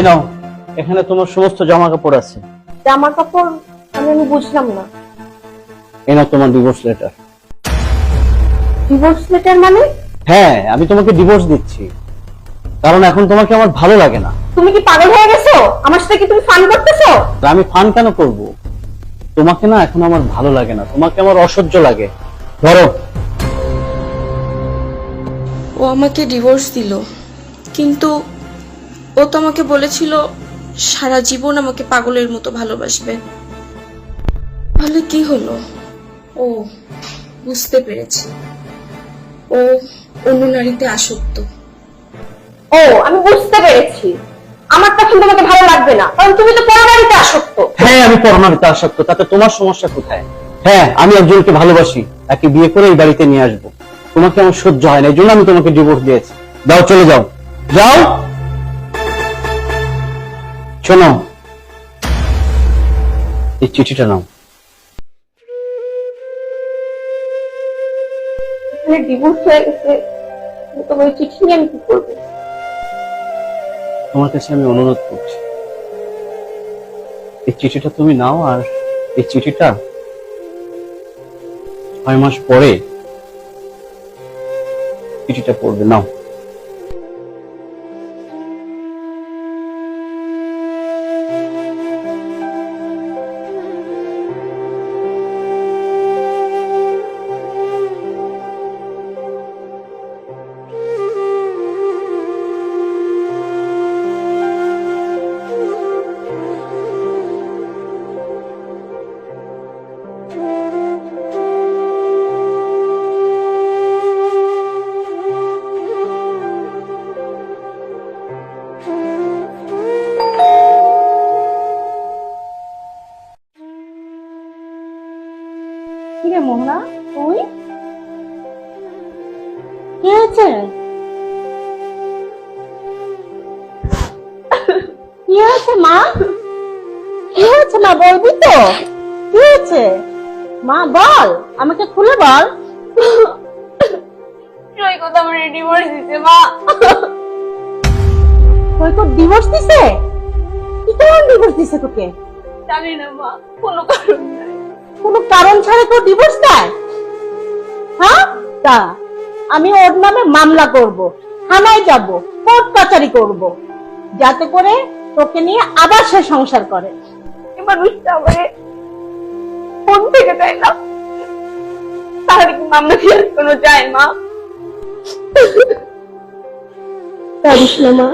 এই নাও এখানে তোমার সমস্ত জামা কাপড় আছে। জামা কাপড় আমি আমি বুঝলাম না। এই নাও তোমার ডিভোর্স লেটার ডিভোর্স লেটার মানে? হ্যাঁ আমি তোমাকে ডিভোর্স দিচ্ছি। কারণ এখন তোমাকে আমার ভালো লাগে না। তুমি কি পাগল হয়ে গেছো? আমার সাথে কি তুমি ফান করতেছো? আমি ফান কেন করব? তোমাকে না এখন আমার ভালো লাগে না। তোমাকে আমার অসহ্য লাগে। ধরো। ও আমাকে ডিভোর্স দিল। কিন্তু ও তো আমাকে বলেছিল সারা জীবন আমাকে পাগলের মতো ভালোবাসবে। তাহলে কি হলো? ও বুঝতে পেরেছি। ও অন্য নারীতে আসক্ত। ও আমি বুঝতে পেরেছি। আমার তখন তোমাকে ভালো লাগবে না কারণ তুমি তো পরনারীতে আসক্ত। হ্যাঁ আমি পরমাণিতে আসক্ত তাতে তোমার সমস্যা কোথায়? হ্যাঁ আমি একজনকে ভালোবাসি তাকে বিয়ে করে এই বাড়িতে নিয়ে আসব। তোমাকে আমার সহ্য হয় না এই জন্য আমি তোমাকে ডিভোর্স দিয়েছি। যাও চলে যাও। যাও। শোনো। এই চিঠিটা নাও। ডিভোর্স হয়ে গেছে তোমার চিঠি নিয়ে আমি কি করব? তোমার কাছে আমি অনুরোধ করছি। এই চিঠিটা তুমি নাও আর এই চিঠিটা ছয় মাস পরে চিঠিটা পড়বে। নাও। কিরে মোহনা তুই? কি হয়েছে? কি হয়েছে মা? কি হয়েছে মা বলবি তো? কি হয়েছে? মা বল আমাকে খুলে বল। সৈকত আমার ডিভোর্স মা। সৈকত ডিভোর্স দিছে? কি ডিভোর্স দিছে তোকে? জানি না মা কোনো কারণ নাই। কোনো কারণ ছাড়া তো ডিভোর্স দেয়? হ্যাঁ? তা আমি ওর নামে মামলা করব থানায় যাব কোর্ট কাচারি করব যাতে করে তোকে নিয়ে আবার সে সংসার করে। এই মানুষটা আমারে ফোন থেকে দেয় না? তাহলে কি মামলা দিয়ে কোনো যায় মা না মা।